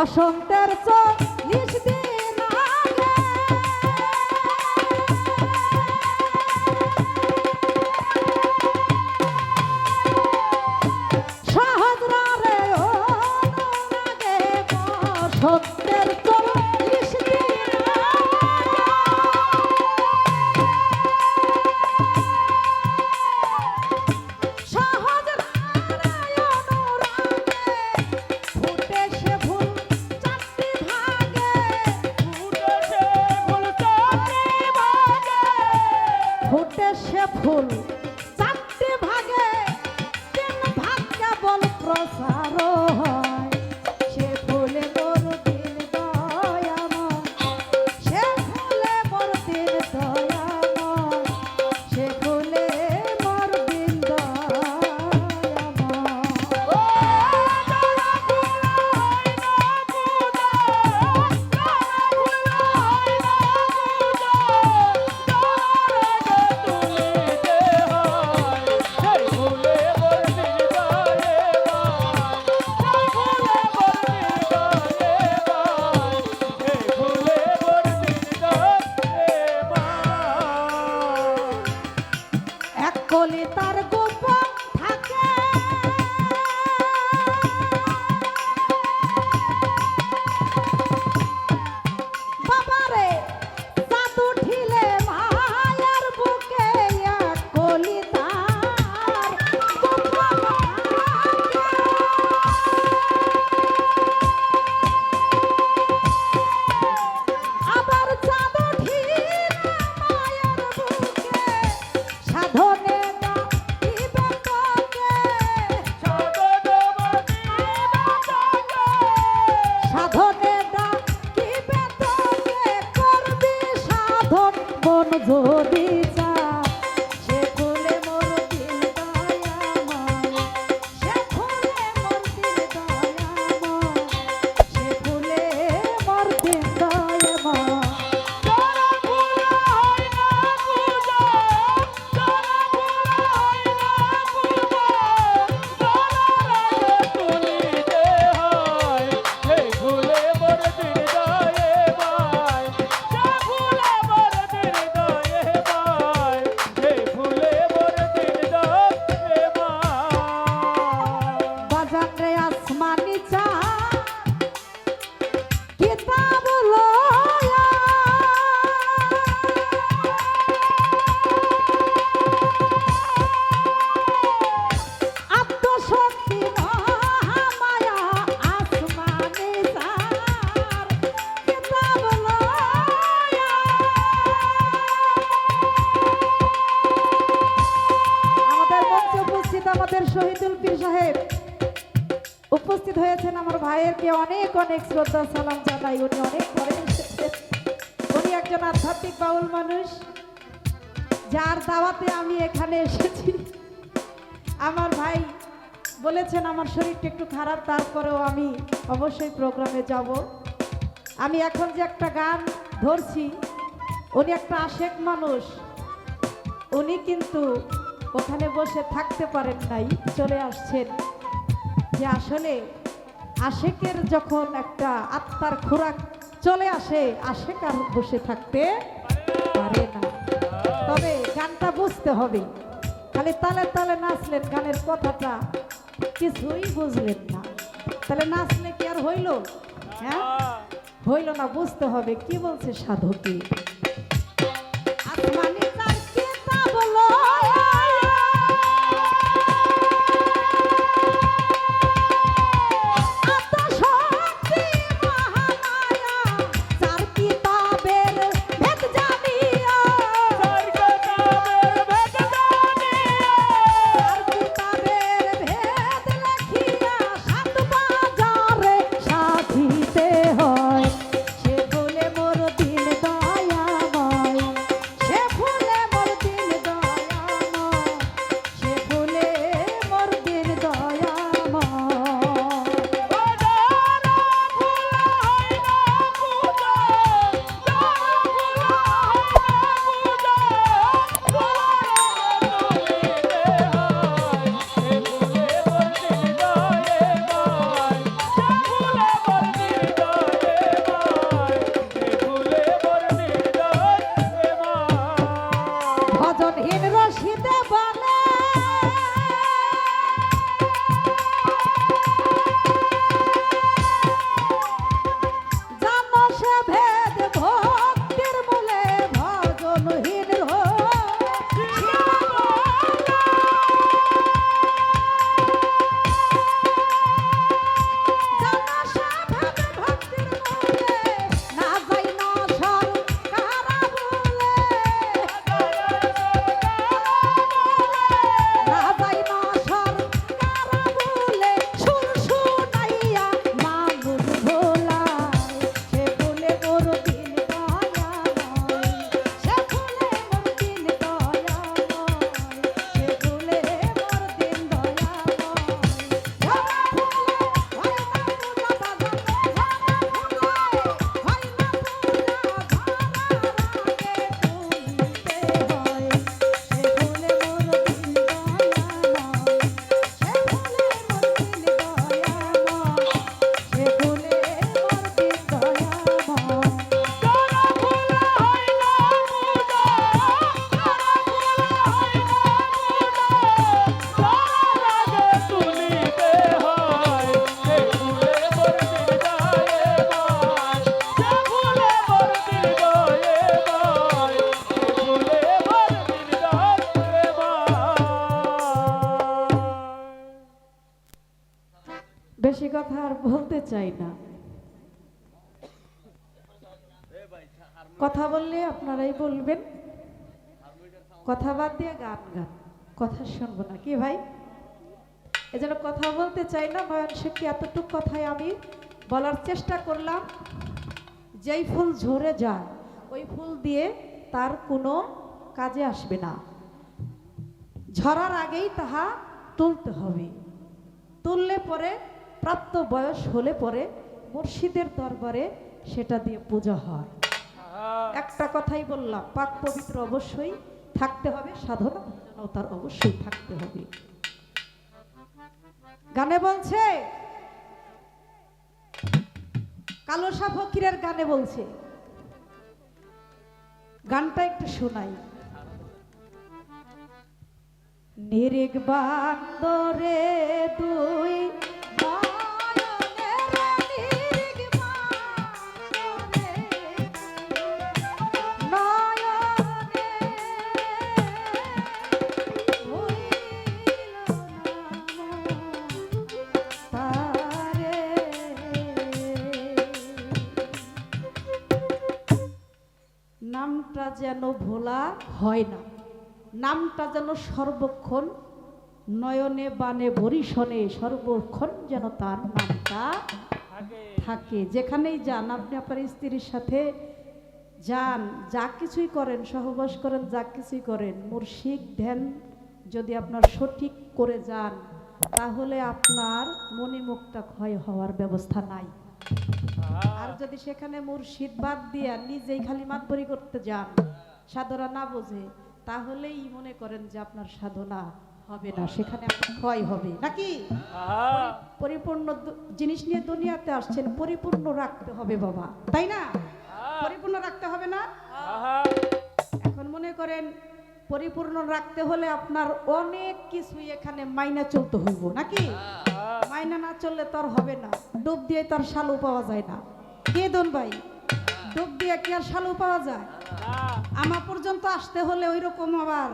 বসন্তের কেবল উপস্থিত হয়েছেন আমার ভাইয়েরকে অনেক অনেক শ্রদ্ধা, সালাম জানাই। উনি অনেক পরে উনি একজন আধ্যাত্মিক বাউল মানুষ, যার দাওয়াতে আমি এখানে এসেছি। আমার ভাই বলেছেন, আমার শরীরটা একটু খারাপ, তারপরেও আমি অবশ্যই প্রোগ্রামে যাব। আমি এখন যে একটা গান ধরছি, উনি একটা আশেক মানুষ। উনি কিন্তু ওখানে বসে থাকতে পারেন নাই, চলে আসছেন। যে আসলে আশেকের যখন একটা আত্মার খোরাক চলে আসে, আশেক আর বসে থাকতে পারে না। তবে গানটা বুঝতে হবে। খালি তালে তালে নাচলেন গানের কথাটা কিছুই বুঝলেন না। তাহলে নাচলে কি আর হইল? হ্যাঁ? হইল না, বুঝতে হবে। কি বলছে সাধকে? নয়নহীন রশিদে বলে বেশি কথা আর বলতে চাই না। কথা বললে আপনারাই বলবেন। কথা বাদ দিয়ে গান গান, কথা শুনব না। কি ভাই? এজন্য কথা বলতে চাই না, নয়ন শেখকে এতটুকু কথাই আমি বলার চেষ্টা করলাম। যেই ফুল ঝরে যায়, ওই ফুল দিয়ে তার কোনো কাজে আসবে না। ঝরার আগেই তাহা তুলতে হবে। তুললে পরে প্রাপ্ত বয়স হলে পরে মুর্শিদের দরবারে সেটা দিয়ে পূজা হয়। একটা কথাই বললাম পাক পবিত্র অবশ্যই থাকতে হবে সাধনা ভজনও তার অবশ্যই থাকতে হবে। গানে বলছে কালোসা ফকিরের গানে বলছে। গানটা একটু শোনাই। নিরিগ বান্দরে দুই যেন ভোলা হয় না। নামটা যেন সর্বক্ষণ নয়নে বানে ভরিষণে সর্বক্ষণ যেন তার নামটা থাকে। যেখানেই যান, আপনি আপনার স্ত্রীর সাথে যান, যা কিছুই করেন, সহবাস করেন, যা কিছুই করেন, মুর্শিদ ধ্যান যদি আপনার সঠিক করে যান, তাহলে আপনার মণিমুখটা ক্ষয় হওয়ার ব্যবস্থা নাই। আর যদি সেখানে মুর্শিদ বাদ দিয়া নিজেই খালি মাতবরি করতে যান সাধনা না বোঝে তাহলেই মনে করেন যে আপনার সাধনা হবে না সেখানে আপনার ক্ষয় হবে। নাকি? পরিপূর্ণ জিনিস নিয়ে দুনিয়াতে আসছেন পরিপূর্ণ রাখতে হবে বাবা তাই না? পরিপূর্ণ রাখতে হবে না? এখন মনে করেন পরিপূর্ণ রাখতে হলে আপনার অনেক কিছুই এখানে মাইনা চলতে হইব নাকি? মাইনা না চললে তো আর হবে না। ডুব দিয়ে তার শালু পাওয়া যায় না। কে দন ভাই? ডুব দিয়ে কি আর শালু পাওয়া যায়? আমার পর্যন্ত আসতে হলে ওই রকম আবার